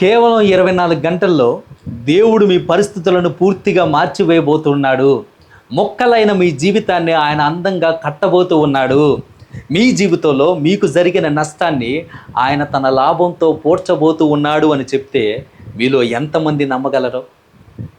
కేవలం ఇరవై నాలుగు గంటల్లో దేవుడు మీ పరిస్థితులను పూర్తిగా మార్చివేయబోతున్నాడు. మొక్కలైన మీ జీవితాన్ని ఆయన అందంగా కట్టబోతూ ఉన్నాడు. మీ జీవితంలో మీకు జరిగిన నష్టాన్ని ఆయన తన లాభంతో పోడ్చబోతూ ఉన్నాడు అని చెప్తే మీలో ఎంతమంది నమ్మగలరు?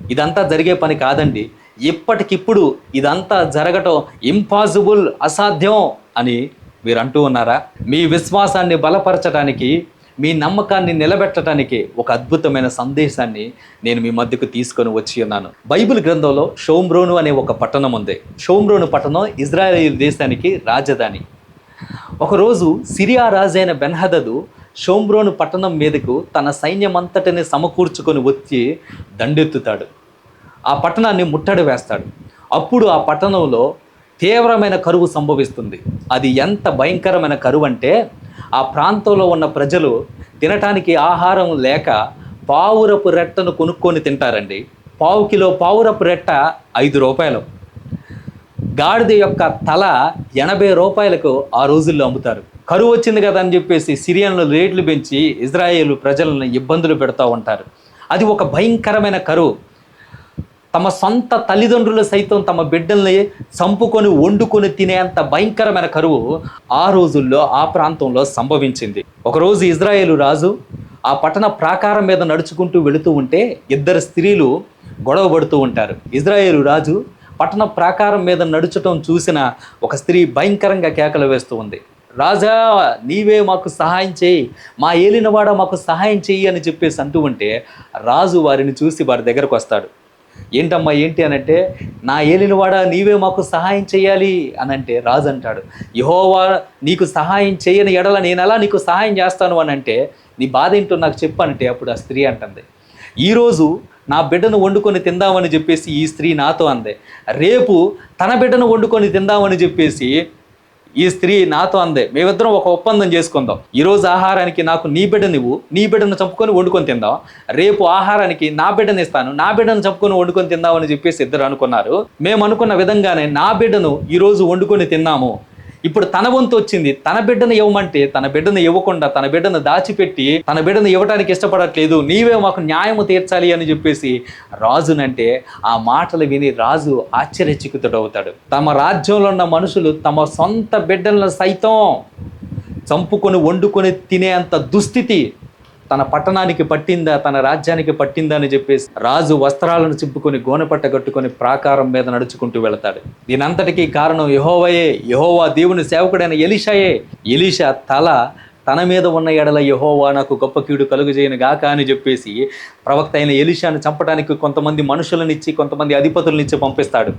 ఇదంతా జరిగే పని కాదండి. ఇప్పటికిప్పుడు ఇదంతా జరగటం ఇంపాసిబుల్ అసాధ్యం అని మీరు అంటూ ఉన్నారా? మీ విశ్వాసాన్ని బలపరచడానికి మీ నమ్మకాన్ని నిలబెట్టడానికి ఒక అద్భుతమైన సందేశాన్ని నేను మీ మధ్యకు తీసుకొని వచ్చి ఉన్నాను. బైబిల్ గ్రంథంలో షోమ్రోను అనే ఒక పట్టణం ఉంది. షోమ్రోను పట్టణం ఇజ్రాయేల్ దేశానికి రాజధాని. ఒకరోజు సిరియా రాజైన బెన్హదదు షోమ్రోను పట్టణం మీదకు తన సైన్యమంతటిని సమకూర్చుకొని వచ్చి దండెత్తుతాడు. ఆ పట్టణాన్ని ముట్టడి వేస్తాడు. అప్పుడు ఆ పట్టణంలో తీవ్రమైన కరువు సంభవిస్తుంది. అది ఎంత భయంకరమైన కరువు అంటే ఆ ప్రాంతంలో ఉన్న ప్రజలు తినటానికి ఆహారం లేక పావురపు రెట్టను కొనుక్కొని తింటారండి. పావు కిలో పావురపు రెట్ట ఐదు రూపాయలు. గాడిద యొక్క తల ఎనభై రూపాయలకు ఆ రోజుల్లో అమ్ముతారు. కరువు వచ్చింది కదా అని చెప్పేసి సిరియన్లు రేట్లు పెంచి ఇజ్రాయేల్ ప్రజలను ఇబ్బందులు పెడతా ఉంటారు. అది ఒక భయంకరమైన కరువు. తమ సొంత తల్లిదండ్రులు సైతం తమ బిడ్డల్ని చంపుకొని వండుకొని తినేంత భయంకరమైన కరువు ఆ రోజుల్లో ఆ ప్రాంతంలో సంభవించింది. ఒకరోజు ఇజ్రాయేలు రాజు ఆ పట్టణ ప్రాకారం మీద నడుచుకుంటూ వెళుతూ ఉంటే ఇద్దరు స్త్రీలు గొడవ పడుతూ ఉంటారు. ఇజ్రాయేలు రాజు పట్టణ ప్రాకారం మీద నడుచటం చూసిన ఒక స్త్రీ భయంకరంగా కేకలు వేస్తూ ఉంది. రాజా నీవే మాకు సహాయం చేయి. మా ఏలినవాడ మాకు సహాయం చెయ్యి అని చెప్పేసి అంటూ ఉంటే రాజు వారిని చూసి వారి దగ్గరకు వస్తాడు. ఏంటమ్మా ఏంటి? అనంటే నా ఏలినవాడ నీవే మాకు సహాయం చేయాలి అనంటే రాజు అంటాడు యహోవా నీకు సహాయం చేయని ఎడల నేను ఎలా నీకు సహాయం చేస్తాను? అని అంటే నీ బాధ ఏంటో నాకు చెప్పనంటే అప్పుడు ఆ స్త్రీ అంటుంది ఈరోజు నా బిడ్డను వండుకొని తిందామని చెప్పేసి ఈ స్త్రీ నాతో అందే రేపు తన బిడ్డను వండుకొని తిందామని చెప్పేసి ఈ స్త్రీ నాతో అందే. మేమిద్దరం ఒక ఒప్పందం చేసుకుందాం. ఈరోజు ఆహారానికి నాకు నీ బిడ్డ నువ్వు నీ బిడ్డను చంపుకొని వండుకొని తిందాం. రేపు ఆహారానికి నా బిడ్డను ఇస్తాను. నా బిడ్డను చంపుకొని వండుకొని తిందాం అని చెప్పేసి ఇద్దరు అనుకున్నారు. మేము అనుకున్న విధంగానే నా బిడ్డను ఈరోజు వండుకొని తిన్నాము. ఇప్పుడు తన వంతు వచ్చింది. తన బిడ్డను ఇవ్వమంటే తన బిడ్డను ఇవ్వకుండా తన బిడ్డను దాచిపెట్టి తన బిడ్డను ఇవ్వడానికి ఇష్టపడట్లేదు నీవే మాకు న్యాయము తీర్చాలి అని చెప్పేసి రాజునంటే ఆ మాటలు విని రాజు ఆశ్చర్యచికితుడవుతాడు తమ రాజ్యంలో ఉన్న మనుషులు తమ సొంత బిడ్డలను సైతం చంపుకొని వండుకొని తినేంత దుస్థితి తన పట్టణానికి పట్టిందా తన రాజ్యానికి పట్టిందా అని చెప్పేసి రాజు వస్త్రాలను చింపుకొని గోనెపట్ట కట్టుకొని ప్రాకారం మీద నడుచుకుంటూ వెళతాడు. దీనంతటికీ కారణం యహోవయే యహోవా దేవుని సేవకుడైన ఎలిషాయే. ఎలిషా తల తన మీద ఉన్న ఎడల యహోవా నాకు గొప్ప కీడు కలుగజేయను గాక అని చెప్పేసి ప్రవక్త అయిన ఎలిషాను చంపడానికి కొంతమంది మనుషులనిచ్చి కొంతమంది అధిపతులనిచ్చి పంపిస్తాడు.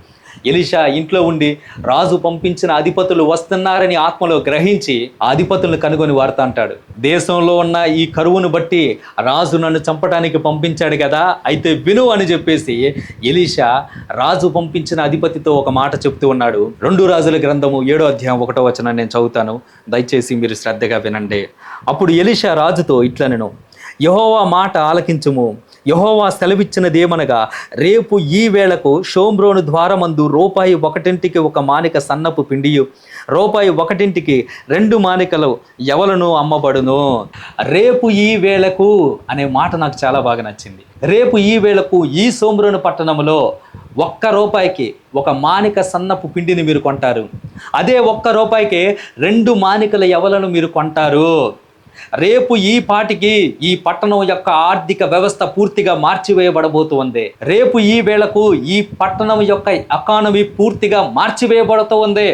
ఎలిషా ఇంట్లో ఉండి రాజు పంపించిన అధిపతులు వస్తున్నారని ఆత్మలో గ్రహించి అధిపతులను కనుగొని వార్త అంటాడు. దేశంలో ఉన్న ఈ కరువును బట్టి రాజు నన్ను చంపడానికి పంపించాడు కదా అయితే విను అని చెప్పేసి ఎలీషా రాజు పంపించిన అధిపతితో ఒక మాట చెప్తూ ఉన్నాడు. రెండు రాజుల గ్రంథము ఏడో అధ్యాయం ఒకటో వచనం నేను చదువుతాను. దయచేసి మీరు శ్రద్ధగా వినండి. అప్పుడు ఎలీషా రాజుతో ఇట్లనెను యహోవా మాట ఆలకించుము. యహోవా సెలవిచ్చినదేమనగా రేపు ఈ వేళకు షోమ్రోను ద్వారమందు రూపాయి ఒకటింటికి ఒక మానిక సన్నపు పిండియు. రూపాయి ఒకటింటికి రెండు మానికలు ఎవలను అమ్మబడును? రేపు ఈ వేళకు అనే మాట నాకు చాలా బాగా నచ్చింది. రేపు ఈ వేళకు ఈ సోమ్రోను పట్టణంలో ఒక్క రూపాయికి ఒక మానిక సన్నపు పిండిని మీరు కొంటారు. అదే ఒక్క రూపాయికి రెండు మానికల ఎవలను మీరు కొంటారు? రేపు ఈ పాటికి ఈ పట్టణం యొక్క ఆర్థిక వ్యవస్థ పూర్తిగా మార్చివేయబడబోతుంది. రేపు ఈ వేళకు ఈ పట్టణం యొక్క ఎకానమీ పూర్తిగా మార్చివేయబడుతూ ఉంది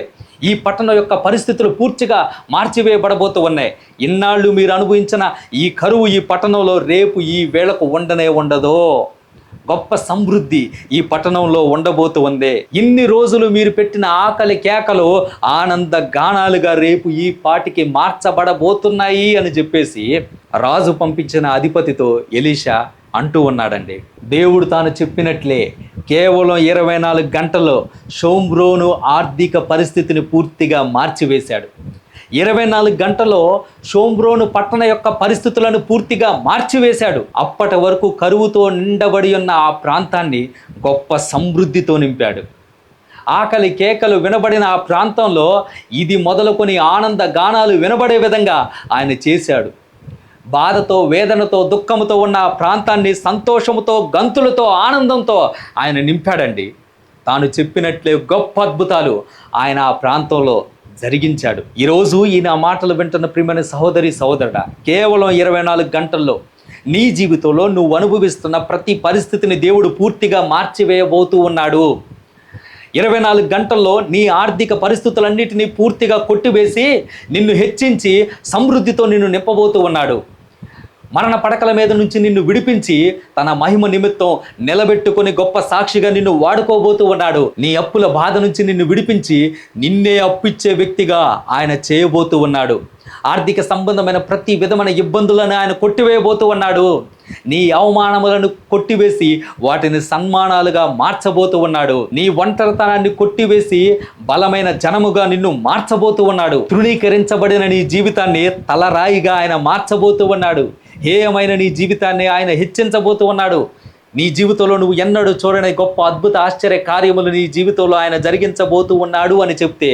ఈ పట్టణం యొక్క పరిస్థితులు పూర్తిగా మార్చివేయబడబోతూ ఉన్నాయి ఇన్నాళ్ళు మీరు అనుభవించిన ఈ కరువు ఈ పట్టణంలో రేపు ఈ వేళకు ఉండనే ఉండదు. గొప్ప సమృద్ధి ఈ పట్టణంలో ఉండబోతూ ఉంది. ఇన్ని రోజులు మీరు పెట్టిన ఆకలి కేకలు ఆనంద గానాలుగా రేపు ఈ పాటికి మార్చబడబోతున్నాయి అని చెప్పేసి రాజు పంపించిన అధిపతితో ఎలీషా అంటూ ఉన్నాడండి. దేవుడు తాను చెప్పినట్లే కేవలం ఇరవై నాలుగు గంటల్లో షోమ్రోను ఆర్థిక పరిస్థితిని పూర్తిగా మార్చివేశాడు. ఇరవై నాలుగు గంటల్లో షోమ్రోను పట్టణ యొక్క పరిస్థితులను పూర్తిగా మార్చివేశాడు. అప్పటి వరకు కరువుతో నిండబడి ఉన్న ఆ ప్రాంతాన్ని గొప్ప సమృద్ధితో నింపాడు. ఆకలి కేకలు వినబడిన ఆ ప్రాంతంలో ఇది మొదలుకొని ఆనంద గానాలు వినబడే విధంగా ఆయన చేశాడు. బాధతో వేదనతో దుఃఖంతో ఉన్న ఆ ప్రాంతాన్ని సంతోషముతో గంతులతో ఆనందంతో ఆయన నింపాడండి. తాను చెప్పినట్లే గొప్ప అద్భుతాలు ఆయన ఆ ప్రాంతంలో జరిగించాడు. ఈరోజు ఈయన మాటలు వింటున్న ప్రియమైన సహోదరి సహోదరుడా కేవలం ఇరవై నాలుగు గంటల్లో నీ జీవితంలో నువ్వు అనుభవిస్తున్న ప్రతి పరిస్థితిని దేవుడు పూర్తిగా మార్చివేయబోతూ ఉన్నాడు. ఇరవై నాలుగు గంటల్లో నీ ఆర్థిక పరిస్థితులన్నిటినీ పూర్తిగా కొట్టివేసి నిన్ను హెచ్చించి సమృద్ధితో నిన్ను నింపబోతూ ఉన్నాడు. మరణ పడకల మీద నుంచి నిన్ను విడిపించి తన మహిమ నిమిత్తం నిలబెట్టుకుని గొప్ప సాక్షిగా నిన్ను వాడుకోబోతూ ఉన్నాడు. నీ అప్పుల బాధ నుంచి నిన్ను విడిపించి నిన్నే అప్పిచ్చే వ్యక్తిగా ఆయన చేయబోతూ ఉన్నాడు. ఆర్థిక సంబంధమైన ప్రతి విధమైన ఇబ్బందులను ఆయన కొట్టివేయబోతూ ఉన్నాడు. నీ అవమానములను కొట్టివేసి వాటిని సన్మానాలుగా మార్చబోతూ ఉన్నాడు. నీ ఒంటరితనాన్ని కొట్టివేసి బలమైన జనముగా నిన్ను మార్చబోతూ ఉన్నాడు. తృణీకరించబడిన నీ జీవితాన్ని తలరాయిగా ఆయన మార్చబోతూ ఉన్నాడు. హేయమైన నీ జీవితాన్ని ఆయన హెచ్చించబోతూ ఉన్నాడు? నీ జీవితంలో నువ్వు ఎన్నడూ చూడని గొప్ప అద్భుత ఆశ్చర్య కార్యములు నీ జీవితంలో ఆయన జరిగించబోతూ ఉన్నాడు అని చెప్తే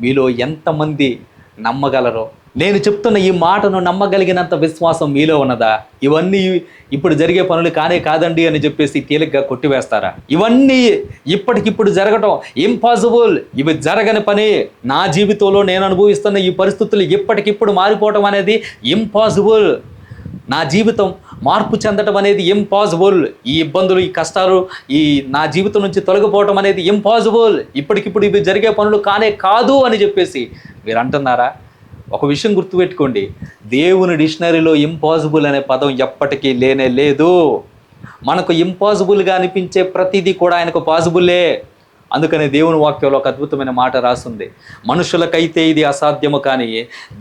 మీలో ఎంతమంది నమ్మగలరో? నేను చెప్తున్న ఈ మాటను నమ్మగలిగినంత విశ్వాసం మీలో ఉన్నదా? ఇవన్నీ ఇప్పుడు జరిగే పనులు కానే కాదండి అని చెప్పేసి తేలిగ్గా కొట్టివేస్తారా? ఇవన్నీ ఇప్పటికిప్పుడు జరగటం ఇంపాసిబుల్ ఇవి జరగని పని. నా జీవితంలో నేను అనుభవిస్తున్న ఈ పరిస్థితులు ఇప్పటికిప్పుడు మారిపోవటం అనేది ఇంపాసిబుల్ నా జీవితం మార్పు చెందటం అనేది ఇంపాసిబుల్ ఈ ఇబ్బందులు ఈ కష్టాలు ఈ నా జీవితం నుంచి తొలగిపోవటం అనేది ఇంపాసిబుల్ ఇప్పటికిప్పుడు ఇవి జరిగే పనులు కానే కాదు అని చెప్పేసి మీరు అంటున్నారా? ఒక విషయం గుర్తుపెట్టుకోండి. దేవుని డిక్షనరీలో ఇంపాసిబుల్ అనే పదం ఎప్పటికీ లేనే లేదు. మనకు ఇంపాసిబుల్గా అనిపించే ప్రతిదీ కూడా ఆయనకు పాసిబుల్లే అందుకనే దేవుని వాక్యంలో ఒక అద్భుతమైన మాట రాస్తుంది మనుషులకైతే ఇది అసాధ్యము కానీ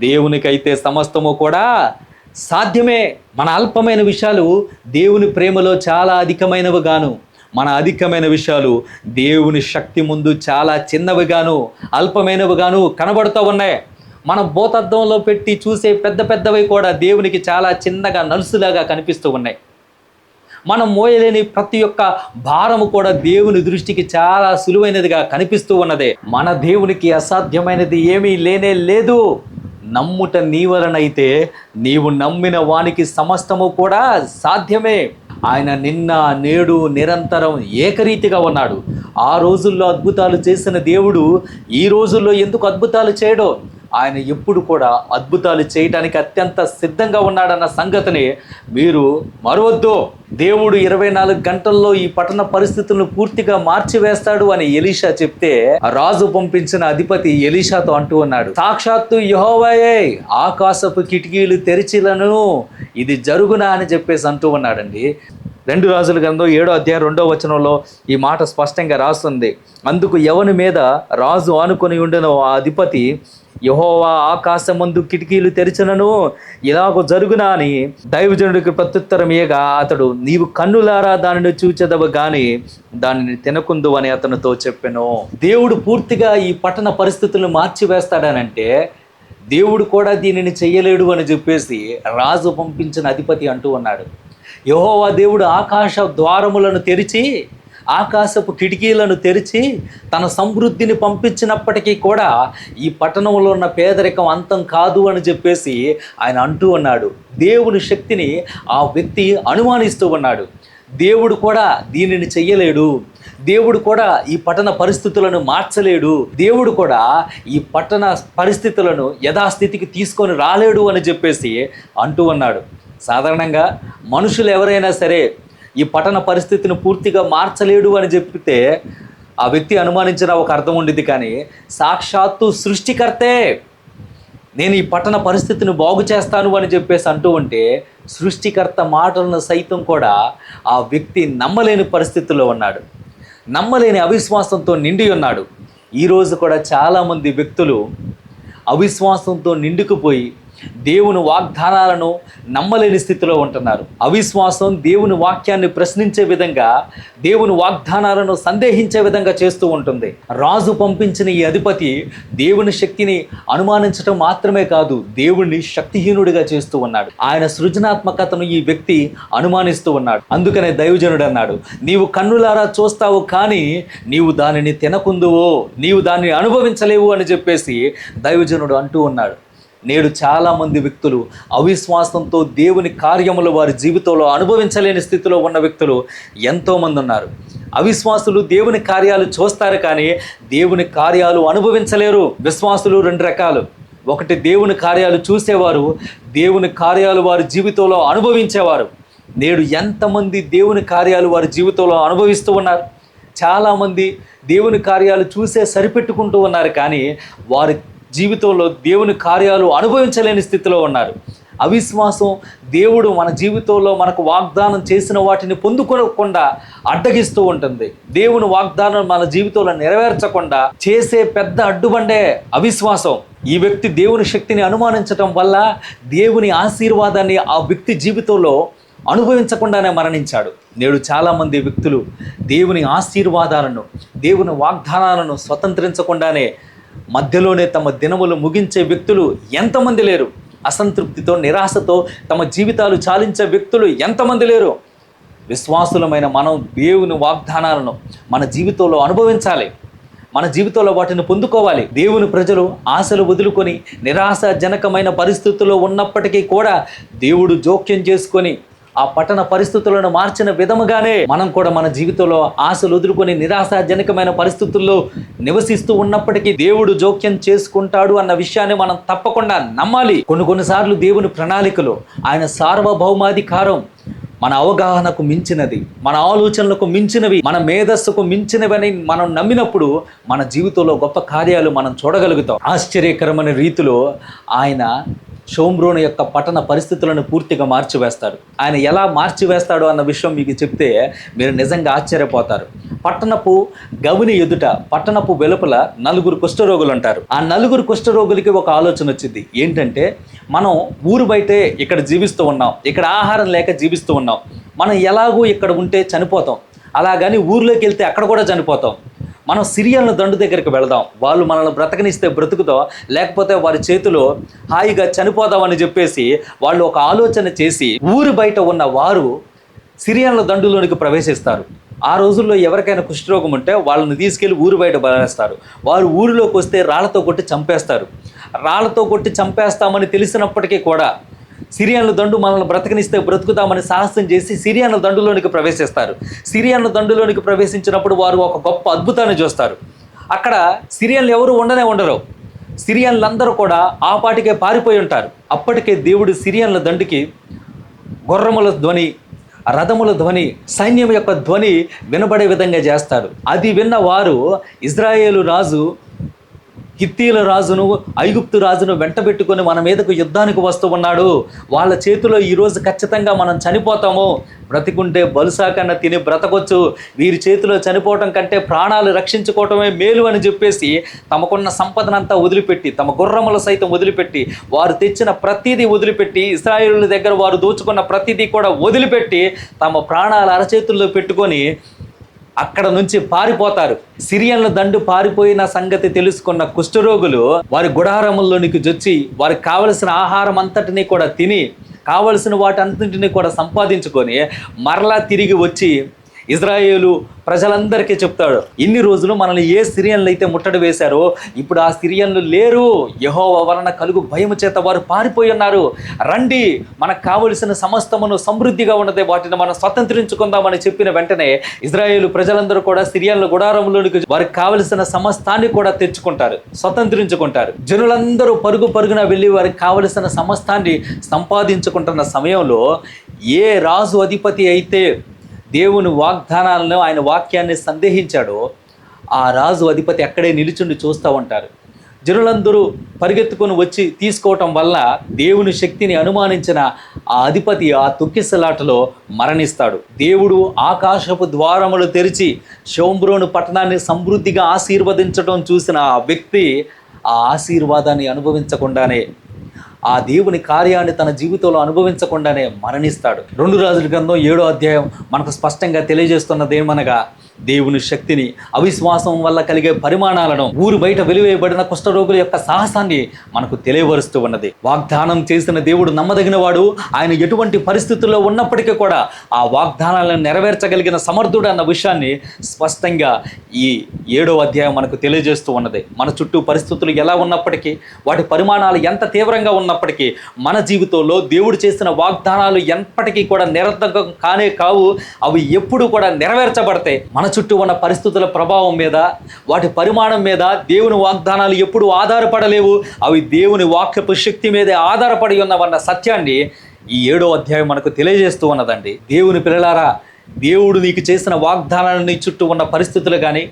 దేవునికైతే సమస్తము కూడా సాధ్యమే మన అల్పమైన విషయాలు దేవుని ప్రేమలో చాలా అధికమైనవిగాను మన అధికమైన విషయాలు దేవుని శక్తి ముందు చాలా చిన్నవిగాను అల్పమైనవిగాను కనబడుతూ ఉన్నాయి. మనం భూతద్దంలో పెట్టి చూసే పెద్ద పెద్దవి కూడా దేవునికి చాలా చిన్నగా నలుసులాగా కనిపిస్తూ ఉన్నాయి. మనం మోయలేని ప్రతి ఒక్క భారము కూడా దేవుని దృష్టికి చాలా సులువైనదిగా కనిపిస్తూ ఉన్నదే. మన దేవునికి అసాధ్యమైనది ఏమీ లేనే లేదు. నమ్ముట నీవరనైతే నీవు నమ్మిన వానికి సమస్తము కూడా సాధ్యమే. ఆయన నిన్న నేడు నిరంతరం ఏకరీతిగా ఉన్నాడు. ఆ రోజుల్లో అద్భుతాలు చేసిన దేవుడు ఈ రోజుల్లో ఎందుకు అద్భుతాలు చేయడో? ఆయన ఎప్పుడు కూడా అద్భుతాలు చేయడానికి అత్యంత సిద్ధంగా ఉన్నాడన్న సంగతిని మీరు మరవద్దు. దేవుడు ఇరవై నాలుగు గంటల్లో ఈ పట్టణ పరిస్థితులను పూర్తిగా మార్చివేస్తాడు అని ఎలీషా చెప్తే రాజు పంపించిన అధిపతి ఎలీషాతో అంటూ ఉన్నాడు సాక్షాత్తు యహోవయే ఆకాశపు కిటికీలు తెరిచిలను. ఇది జరుగునా అని చెప్పేసి అంటూ ఉన్నాడండి. రెండు రాజుల గ్రంథం ఏడో అధ్యాయం రెండో వచనంలో ఈ మాట స్పష్టంగా రాస్తుంది అందుకు ఎవని మీద రాజు ఆనుకొని ఉండిన ఆ అధిపతి యహోవా ఆకాశమందు కిటికీలు తెరిచినను ఇలాగో జరుగునా అని దైవజనుడికి ప్రత్యుత్తరం ఇయ్యగా అతడు నీవు కన్నులారా దానిని చూచెదవు గాని దానిని తినకుందు అని అతనితో చెప్పాను. దేవుడు పూర్తిగా ఈ పట్టణ పరిస్థితులను మార్చివేస్తాడనంటే దేవుడు కూడా దీనిని చేయలేడు అని చెప్పేసి రాజు పంపించిన అధిపతి అంటూ ఉన్నాడు. యహోవా దేవుడు ఆకాశ ద్వారములను తెరిచి ఆకాశపు కిటికీలను తెరిచి తన సమృద్ధిని పంపించినప్పటికీ కూడా ఈ పట్టణంలో ఉన్న పేదరికం అంతం కాదు అని చెప్పేసి ఆయన అంటూ ఉన్నాడు. దేవుని శక్తిని ఆ వ్యక్తి అనుమానిస్తూ ఉన్నాడు. దేవుడు కూడా దీనిని చెయ్యలేడు. దేవుడు కూడా ఈ పట్టణ పరిస్థితులను మార్చలేడు. దేవుడు కూడా ఈ పట్టణ పరిస్థితులను యథాస్థితికి తీసుకొని రాలేడు అని చెప్పేసి అంటూ ఉన్నాడు. సాధారణంగా మనుషులు ఎవరైనా సరే ఈ పట్టణ పరిస్థితిని పూర్తిగా మార్చలేడు అని చెప్తే ఆ వ్యక్తి అనుమానించిన ఒక అర్థం ఉండిద్ది కానీ సాక్షాత్తు సృష్టికర్తే. నేను ఈ పట్టణ పరిస్థితిని బాగు చేస్తాను అని చెప్పేసి అంటూ ఉంటే సృష్టికర్త మాటలను సైతం కూడా ఆ వ్యక్తి నమ్మలేని పరిస్థితుల్లో ఉన్నాడు. నమ్మలేని అవిశ్వాసంతో నిండి ఉన్నాడు. ఈరోజు కూడా చాలామంది వ్యక్తులు అవిశ్వాసంతో నిండుకుపోయి దేవుని వాగ్దానాలను నమ్మలేని స్థితిలో ఉంటున్నారు. అవిశ్వాసం దేవుని వాక్యాన్ని ప్రశ్నించే విధంగా దేవుని వాగ్దానాలను సందేహించే విధంగా చేస్తూ ఉంటుంది. రాజు పంపించిన ఈ అధిపతి దేవుని శక్తిని అనుమానించడం మాత్రమే కాదు దేవుణ్ణి శక్తిహీనుడిగా చేస్తూ ఉన్నాడు. ఆయన సృజనాత్మకతను ఈ వ్యక్తి అనుమానిస్తూ ఉన్నాడు. అందుకనే దైవజనుడు అన్నాడు నీవు కన్నులారా చూస్తావు కానీ నీవు దానిని తినకుందువో నీవు దాన్ని అనుభవించలేవు అని చెప్పేసి దైవజనుడు అంటూ ఉన్నాడు. నేడు చాలామంది వ్యక్తులు అవిశ్వాసంతో దేవుని కార్యములు వారి జీవితంలో అనుభవించలేని స్థితిలో ఉన్న వ్యక్తులు ఎంతోమంది ఉన్నారు. అవిశ్వాసులు దేవుని కార్యాలు చూస్తారు కానీ దేవుని కార్యాలు అనుభవించలేరు. విశ్వాసులు రెండు రకాలు. ఒకటి దేవుని కార్యాలు చూసేవారు దేవుని కార్యాలు వారి జీవితంలో అనుభవించేవారు. నేడు ఎంతమంది దేవుని కార్యాలు వారి జీవితంలో అనుభవిస్తూ ఉన్నారు. చాలామంది దేవుని కార్యాలు చూసే సరిపెట్టుకుంటూ ఉన్నారు కానీ వారి జీవితంలో దేవుని కార్యాలు అనుభవించలేని స్థితిలో ఉన్నారు. అవిశ్వాసం దేవుడు మన జీవితంలో మనకు వాగ్దానం చేసిన వాటిని పొందుకోకుండా అడ్డగిస్తూ ఉంటుంది. దేవుని వాగ్దానం మన జీవితంలో నెరవేర్చకుండా చేసే పెద్ద అడ్డుబండే అవిశ్వాసం. ఈ వ్యక్తి దేవుని శక్తిని అనుమానించటం వల్ల దేవుని ఆశీర్వాదాన్ని ఆ వ్యక్తి జీవితంలో అనుభవించకుండానే మరణించాడు. నేడు చాలామంది వ్యక్తులు దేవుని ఆశీర్వాదాలను దేవుని వాగ్దానాలను స్వతంత్రించకుండానే మధ్యలోనే తమ దినములు ముగించే వ్యక్తులు ఎంతమంది లేరు? అసంతృప్తితో నిరాశతో తమ జీవితాలు చాలించే వ్యక్తులు ఎంతమంది లేరు? విశ్వాసులమైన మనం దేవుని వాగ్దానాలను మన జీవితంలో అనుభవించాలి. మన జీవితంలో వాటిని పొందుకోవాలి. దేవుని ప్రజలు ఆశలు వదులుకొని నిరాశాజనకమైన పరిస్థితుల్లో ఉన్నప్పటికీ కూడా దేవుడు జోక్యం చేసుకొని ఆ పట్టణ పరిస్థితులను మార్చిన విధముగానే మనం కూడా మన జీవితంలో ఆశలు వదులుకొని నిరాశాజనకమైన పరిస్థితుల్లో నివసిస్తూ ఉన్నప్పటికీ దేవుడు జోక్యం చేసుకుంటాడు అన్న విషయాన్ని మనం తప్పకుండా నమ్మాలి. కొన్ని కొన్నిసార్లు దేవుని ప్రణాళికలు ఆయన సార్వభౌమాధికారం మన అవగాహనకు మించినది మన ఆలోచనలకు మించినవి మన మేధస్సుకు మించినవని మనం నమ్మినప్పుడు మన జీవితంలో గొప్ప కార్యాలు మనం చూడగలుగుతాం. ఆశ్చర్యకరమైన రీతిలో ఆయన షోమ్రోన్ యొక్క పట్టణ పరిస్థితులను పూర్తిగా మార్చివేస్తాడు. ఆయన ఎలా మార్చివేస్తాడు అన్న విషయం మీకు చెప్తే మీరు నిజంగా ఆశ్చర్యపోతారు. పట్టణపు గవిని ఎదుట పట్టణపు వెలుపల నలుగురు కుష్ఠరోగులు ఉంటారు. ఆ నలుగురు కుష్ఠరోగులకి ఒక ఆలోచన వచ్చింది. ఏంటంటే మనం ఊరు బయటే ఇక్కడ జీవిస్తూ ఉన్నాం. ఇక్కడ ఆహారం లేక జీవిస్తూ ఉన్నాం. మనం ఎలాగూ ఇక్కడ ఉంటే చనిపోతాం. అలాగని ఊర్లోకి వెళ్తే అక్కడ కూడా చనిపోతాం. మనం సిరియన్ల దండు దగ్గరికి వెళదాం. వాళ్ళు మనల్ని బ్రతకనిస్తే బ్రతుకుతో లేకపోతే వారి చేతిలో హాయిగా చనిపోదామని చెప్పేసి వాళ్ళు ఒక ఆలోచన చేసి ఊరు బయట ఉన్న వారు సిరియన్ల దండులోనికి ప్రవేశిస్తారు. ఆ రోజుల్లో ఎవరికైనా కుష్ఠరోగం ఉంటే వాళ్ళని తీసుకెళ్ళి ఊరు బయట బలేస్తారు వారు ఊరిలోకి వస్తే రాళ్ళతో కొట్టి చంపేస్తారు. రాళ్ళతో కొట్టి చంపేస్తామని తెలిసినప్పటికీ కూడా సిరియన్ల దండు మనల్ని బ్రతకనిస్తే బ్రతుకుతామని సాహసం చేసి సిరియన్ల దండులోనికి ప్రవేశిస్తారు. సిరియన్ల దండులోనికి ప్రవేశించినప్పుడు వారు ఒక గొప్ప అద్భుతాన్ని చూస్తారు. అక్కడ సిరియన్లు ఎవరు ఉండనే ఉండరు. సిరియన్లందరూ కూడా ఆ పాటికే పారిపోయి ఉంటారు. అప్పటికే దేవుడు సిరియన్ల దండుకి గుర్రముల ధ్వని రథముల ధ్వని సైన్యం యొక్క ధ్వని వినబడే విధంగా చేస్తాడు. అది విన్న వారు ఇజ్రాయేలు రాజు హిత్తీల రాజును ఐగుప్తు రాజును వెంటబెట్టుకొని మన మీదకు యుద్ధానికి వస్తూ ఉన్నాడు. వాళ్ళ చేతిలో ఈరోజు ఖచ్చితంగా మనం చనిపోతాము. బ్రతికుంటే బలుసాకన్న తిని బ్రతకొచ్చు. వీరి చేతిలో చనిపోవటం కంటే ప్రాణాలు రక్షించుకోవటమే మేలు అని చెప్పేసి తమకున్న సంపదనంతా వదిలిపెట్టి తమ గుర్రములు సైతం వదిలిపెట్టి వారు తెచ్చిన ప్రతిదీ వదిలిపెట్టి ఇస్రాయిల్ దగ్గర వారు దోచుకున్న ప్రతిదీ కూడా వదిలిపెట్టి తమ ప్రాణాలు అరచేతుల్లో పెట్టుకొని అక్కడ నుంచి పారిపోతారు. సిరియన్ల దండు పారిపోయిన సంగతి తెలుసుకున్న కుష్ఠరోగులు వారి గుడారముల్లోనికి జొచ్చి వారికి కావలసిన ఆహారం అంతటినీ కూడా తిని కావలసిన వాటన్నింటినీ కూడా సంపాదించుకొని మరలా తిరిగి వచ్చి ఇజ్రాయేలు ప్రజలందరికీ చెప్తాడు ఇన్ని రోజులు మనల్ని ఏ సిరియన్లు అయితే ముట్టడి వేశారో ఇప్పుడు ఆ సిరియన్లు లేరు. యహోవ వలన కలుగు భయము చేత వారు పారిపోయి ఉన్నారు. రండి మనకు కావలసిన సమస్తమును సమృద్ధిగా ఉన్నదే వాటిని మనం స్వతంత్రించుకుందామని చెప్పిన వెంటనే ఇజ్రాయేలు ప్రజలందరూ కూడా సిరియన్ల గుడారంలోనికి వారికి కావలసిన సమస్తాన్ని కూడా తెచ్చుకుంటారు స్వతంత్రించుకుంటారు. జనులందరూ పరుగు పరుగున వెళ్ళి వారికి కావలసిన సమస్తాన్ని సంపాదించుకుంటున్న సమయంలో ఏ రాజు అధిపతి అయితే దేవుని వాగ్దానాలను ఆయన వాక్యాన్ని సందేహించాడో ఆ రాజు అధిపతి అక్కడే నిలుచుండి చూస్తూ ఉంటారు. జనులందరూ పరిగెత్తుకొని వచ్చి తీసుకోవటం వల్ల దేవుని శక్తిని అనుమానించిన ఆ అధిపతి ఆ తొక్కిసలాటలో మరణిస్తాడు. దేవుడు ఆకాశపు ద్వారములు తెరిచి శోంబ్రోను పట్టణాన్ని సమృద్ధిగా ఆశీర్వదించడం చూసిన ఆ వ్యక్తి ఆ ఆశీర్వాదాన్ని అనుభవించకుండానే ఆ దేవుని కార్యాన్ని తన జీవితంలో అనుభవించకుండానే మరణిస్తాడు. రెండు రాజుల గ్రంథం ఏడో అధ్యాయం మనకు స్పష్టంగా తెలియజేస్తున్నది ఏమనగా దేవుని శక్తిని అవిశ్వాసం వల్ల కలిగే పరిమాణాలను ఊరు బయట వెలివేయబడిన కుష్ఠరోగుల యొక్క సాహసాన్ని మనకు తెలియవరుస్తూ ఉన్నది. వాగ్దానం చేసిన దేవుడు నమ్మదగినవాడు ఆయన ఎటువంటి పరిస్థితుల్లో ఉన్నప్పటికీ కూడా ఆ వాగ్దానాలను నెరవేర్చగలిగిన సమర్థుడు అన్న విషయాన్ని స్పష్టంగా ఈ ఏడో అధ్యాయం మనకు తెలియజేస్తూ ఉన్నది. మన చుట్టూ పరిస్థితులు ఎలా ఉన్నప్పటికీ వాటి పరిమాణాలు ఎంత తీవ్రంగా ఉన్నప్పటికీ మన జీవితంలో దేవుడు చేసిన వాగ్దానాలు ఎప్పటికీ కూడా నిరర్ధకం కానే కావు అవి ఎప్పుడు కూడా నెరవేర్చబడతాయి. మన చుట్టూ ఉన్న పరిస్థితుల ప్రభావం మీద వాటి పరిమాణం మీద దేవుని వాగ్దానాలు ఎప్పుడు ఆధారపడలేవు. అవి దేవుని వాక్యపు శక్తి మీదే ఆధారపడి ఉన్నవన్న సత్యాన్ని ఈ ఏడో అధ్యాయం మనకు తెలియజేస్తూ ఉన్నదండి. దేవుని పిల్లలారా దేవుడు నీకు చేసిన వాగ్దానాలని చుట్టూ ఉన్న పరిస్థితులు కానీ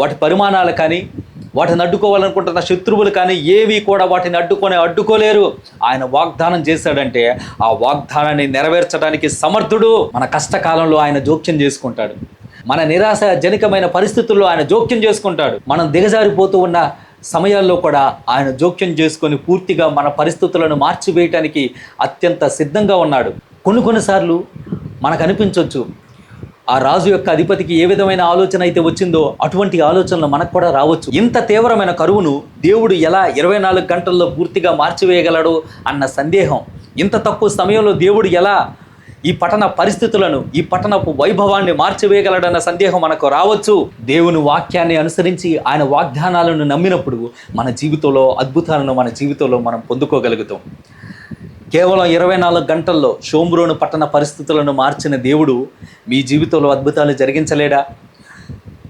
వాటి పరిమాణాలు కానీ వాటిని అడ్డుకోవాలనుకుంటున్న శత్రువులు కానీ ఏవి కూడా వాటిని అడ్డుకొని అడ్డుకోలేరు. ఆయన వాగ్దానం చేశాడంటే ఆ వాగ్దానాన్ని నెరవేర్చడానికి సమర్థుడు. మన కష్టకాలంలో ఆయన జోక్యం చేసుకుంటాడు. మన నిరాశ జనకమైన పరిస్థితుల్లో ఆయన జోక్యం చేసుకుంటాడు. మనం దిగజారిపోతూ ఉన్న సమయాల్లో కూడా ఆయన జోక్యం చేసుకొని పూర్తిగా మన పరిస్థితులను మార్చివేయటానికి అత్యంత సిద్ధంగా ఉన్నాడు. కొన్ని కొన్నిసార్లు మనకు అనిపించవచ్చు ఆ రాజు యొక్క అధిపతికి ఏ విధమైన ఆలోచన అయితే వచ్చిందో అటువంటి ఆలోచనలు మనకు కూడా రావచ్చు. ఇంత తీవ్రమైన కరువును దేవుడు ఎలా ఇరవై నాలుగు గంటల్లో పూర్తిగా మార్చివేయగలడు అన్న సందేహం. ఇంత తక్కువ సమయంలో దేవుడు ఎలా ఈ పట్టణ పరిస్థితులను ఈ పట్టణపు వైభవాన్ని మార్చివేయగలడన్న సందేహం మనకు రావచ్చు. దేవుని వాక్యాన్ని అనుసరించి ఆయన వాగ్దానాలను నమ్మినప్పుడు మన జీవితంలో అద్భుతాలను మన జీవితంలో మనం పొందుకోగలుగుతాం. కేవలం ఇరవై నాలుగు గంటల్లో షోమ్రోను పట్టణ పరిస్థితులను మార్చిన దేవుడు మీ జీవితంలో అద్భుతాలు జరిగించలేడా?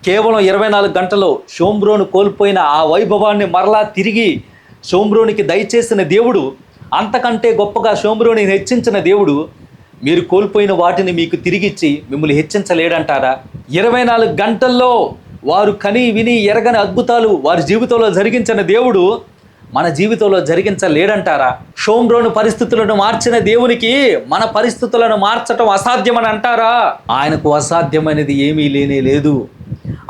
కేవలం ఇరవై నాలుగు గంటల్లో షోమ్రోను కోల్పోయిన ఆ వైభవాన్ని మరలా తిరిగి షోమ్రోనికి దయచేసిన దేవుడు అంతకంటే గొప్పగా షోమ్రోని హెచ్చించిన దేవుడు మీరు కోల్పోయిన వాటిని మీకు తిరిగిచ్చి మిమ్మల్ని హెచ్చించలేడంటారా? ఇరవై నాలుగు గంటల్లో వారు కని విని ఎరగని అద్భుతాలు వారి జీవితంలో జరిగించిన దేవుడు మన జీవితంలో జరిగించలేడంటారా? షోమ్రోను పరిస్థితులను మార్చిన దేవునికి మన పరిస్థితులను మార్చటం అసాధ్యమని అంటారా? ఆయనకు అసాధ్యమైనది ఏమీ లేనే లేదు.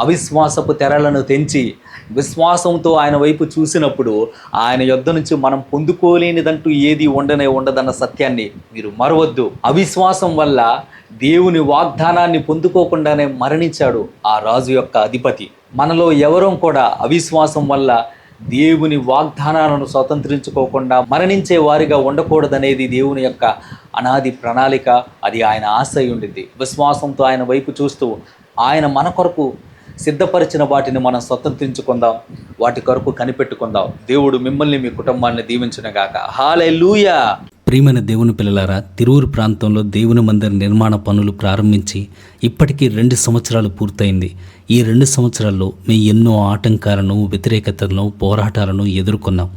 అవిశ్వాసపు తెరలను తెంచి విశ్వాసంతో ఆయన వైపు చూసినప్పుడు ఆయన యుద్ధ నుంచి మనం పొందుకోలేనిదంటూ ఏది ఉండనే ఉండదన్న సత్యాన్ని మీరు మరవద్దు. అవిశ్వాసం వల్ల దేవుని వాగ్దానాన్ని పొందుకోకుండానే మరణించాడు ఆ రాజు యొక్క అధిపతి. మనలో ఎవరం కూడా అవిశ్వాసం వల్ల దేవుని వాగ్దానాలను స్వతంత్రించుకోకుండా మరణించే వారిగా ఉండకూడదనేది దేవుని యొక్క అనాది ప్రణాళిక అది ఆయన ఆశ ఉండింది విశ్వాసంతో ఆయన వైపు చూస్తూ ఆయన మన కొరకు సిద్ధపరిచిన వాటిని మనం స్వతంత్రించుకుందాం. వాటి కొరకు కనిపెట్టుకుందాం. దేవుడు మిమ్మల్ని మీ కుటుంబాన్ని దీవించునగాక హాలెలూయా ప్రియమైన దేవుని పిల్లలారా తిరువురు ప్రాంతంలో దేవుని మందిర నిర్మాణ పనులు ప్రారంభించి ఇప్పటికీ రెండు సంవత్సరాలు పూర్తయింది. ఈ రెండు సంవత్సరాల్లో మేము ఎన్నో ఆటంకాలను వ్యతిరేకతలను పోరాటాలను ఎదుర్కొన్నాం.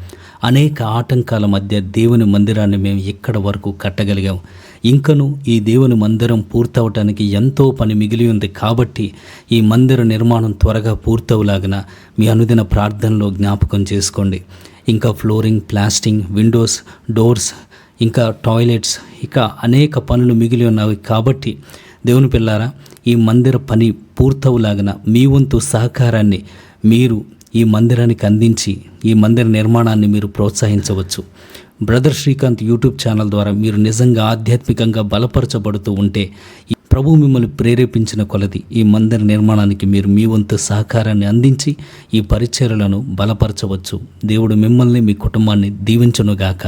అనేక ఆటంకాల మధ్య దేవుని మందిరాన్ని మేము ఇక్కడ వరకు కట్టగలిగాం? ఇంకను ఈ దేవుని మందిరం పూర్తవటానికి ఎంతో పని మిగిలి ఉంది కాబట్టి ఈ మందిర నిర్మాణం త్వరగా పూర్తవులాగిన మీ అనుదిన ప్రార్థనలో జ్ఞాపకం చేసుకోండి. ఇంకా ఫ్లోరింగ్ ప్లాస్టింగ్ విండోస్ డోర్స్ ఇంకా టాయిలెట్స్ ఇక అనేక పనులు మిగిలి ఉన్నవి కాబట్టి దేవుని పిల్లారా ఈ మందిర పని పూర్తవులాగిన మీ వంతు సహకారాన్ని మీరు ఈ మందిరానికి అందించి ఈ మందిర నిర్మాణాన్ని మీరు ప్రోత్సహించవచ్చు. బ్రదర్ శ్రీకాంత్ యూట్యూబ్ ఛానల్ ద్వారా మీరు నిజంగా ఆధ్యాత్మికంగా బలపరచబడుతూ ఉంటే ఈ ప్రభు మిమ్మల్ని ప్రేరేపించిన కొలది ఈ మందిర నిర్మాణానికి మీరు మీ వంతు సహకారాన్ని అందించి ఈ పరిచర్లను బలపరచవచ్చు. దేవుడు మిమ్మల్ని మీ కుటుంబాన్ని దీవించునుగాక.